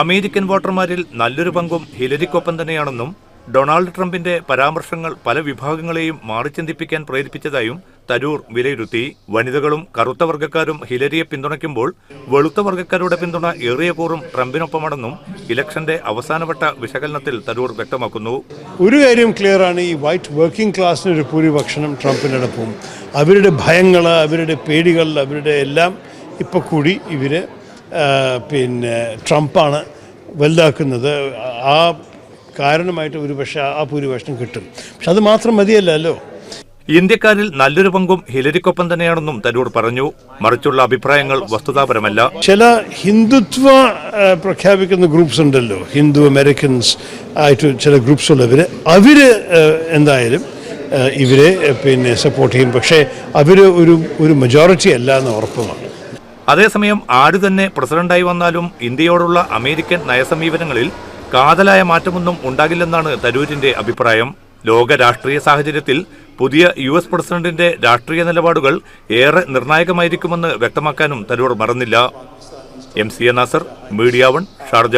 American വോട്ടർമാരിൽ നല്ലൊരു പങ്കും ഹിലരിക്കൊപ്പം തന്നെയാണെന്നും ഡൊണാൾഡ് ട്രംപിന്റെ പരാമർശങ്ങൾ പല വിഭാഗങ്ങളെയും മാറിച്ചിന്തിപ്പിക്കാൻ പ്രേരിപ്പിച്ചതായും തരൂർ വിലയിരുത്തി. വനിതകളും കറുത്ത വർഗക്കാരും ഹിലരിയെ പിന്തുണയ്ക്കുമ്പോൾ വെളുത്ത വർഗക്കാരുടെ പിന്തുണ ഏറിയ കൂറും ട്രംപിനൊപ്പമാണെന്നും ഇലക്ഷന്റെ അവസാനവട്ട വിശകലനത്തിൽ തരൂർ വ്യക്തമാക്കുന്നു. ഒരു കാര്യം ക്ലിയർ ആണ് ഈ വൈറ്റ് വർക്കിംഗ് ക്ലാസ്സിന് ഒരു ഭൂരിപക്ഷണം ട്രംപിനോടൊപ്പം. അവരുടെ ഭയങ്ങൾ അവരുടെ പേടികൾ അവരുടെ എല്ലാം ഇപ്പോൾ കൂടി ഇവർ പിന്നെ ട്രംപാണ് വലുതാക്കുന്നത്. ആ കാരണമായിട്ട് ഒരു പക്ഷേ ആ ഭൂരിപക്ഷം കിട്ടും. പക്ഷെ അത് മാത്രം മതിയല്ലോ ഇന്ത്യക്കാരിൽ നല്ലൊരു പങ്കും ഹിലരിക്കൊപ്പം തന്നെയാണെന്നും തരൂർ പറഞ്ഞു. മറിച്ചുള്ള അഭിപ്രായങ്ങൾ വസ്തുതാപരമല്ല. ചില ഹിന്ദുത്വ പ്രഖ്യാപിക്കുന്ന ഗ്രൂപ്പ്സ് ഉണ്ടല്ലോ. ഹിന്ദു അമേരിക്കൻസ് ആയിട്ട് ചില ഗ്രൂപ്പ്സ് ഉള്ളവർ അവർ എന്തായാലും ഇവരെ പിന്നെ സപ്പോർട്ട് ചെയ്യും. പക്ഷേ അവർ ഒരു ഒരു മെജോറിറ്റി അല്ല എന്ന് ഉറപ്പുമാണ്. അതേസമയം ആര് തന്നെ പ്രസിഡന്റായി വന്നാലും ഇന്ത്യയോടുള്ള അമേരിക്കൻ നയസമീപനങ്ങളിൽ കാതലായ മാറ്റമൊന്നും ഉണ്ടാകില്ലെന്നാണ് തരൂരിന്റെ അഭിപ്രായം. ലോക രാഷ്ട്രീയ സാഹചര്യത്തിൽ പുതിയ യു എസ് പ്രസിഡന്റിന്റെ രാഷ്ട്രീയ നിലപാടുകൾ ഏറെ നിർണായകമായിരിക്കുമെന്ന് വ്യക്തമാക്കാനും തരൂർ മറന്നില്ല. M C A Nasar media one Sharjah.